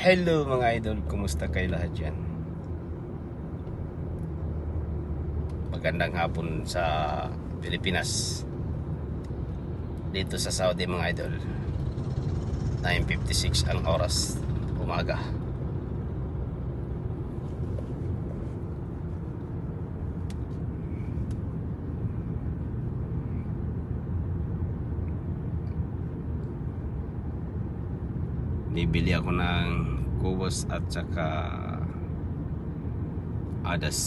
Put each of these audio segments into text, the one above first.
Hello mga idol, kumusta kayo lahat dyan? Magandang hapon sa Pilipinas. Dito sa Saudi mga idol. 9.56 ang oras umaga Bibili ako ng kubos at saka adas.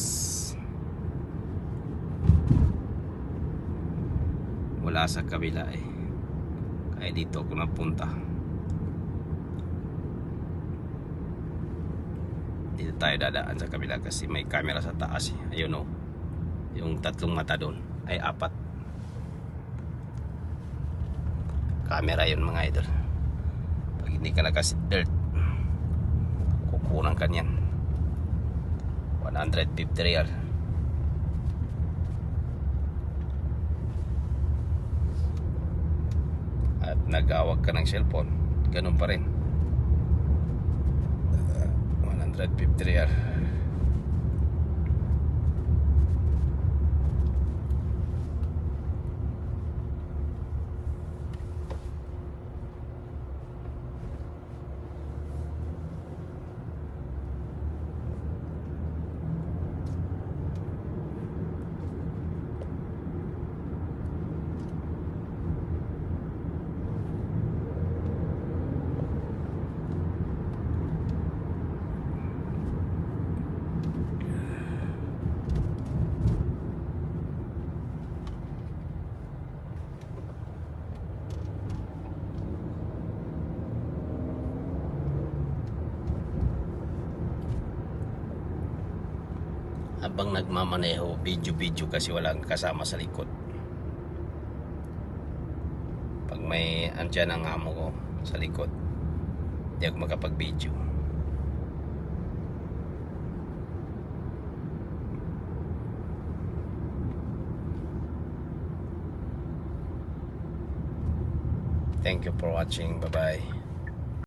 Wala sa kabila eh. Kaya dito ako napunta. Dito tayo dadaan sa kabila kasi may camera sa taas eh. Ayun oh. Yung tatlong mata doon ay apat. Camera yun mga idol pag hindi ka nakasit dirt. Kukunan ka niyan. 150 real. At nagawag ka ng cellphone. Ganun pa rin. Uh, 150 real habang nagmamaneho video-video kasi walang kasama sa likod. Pag may andyan ang amo ko sa likod hindi ako makapag-video. Thank you for watching. Bye bye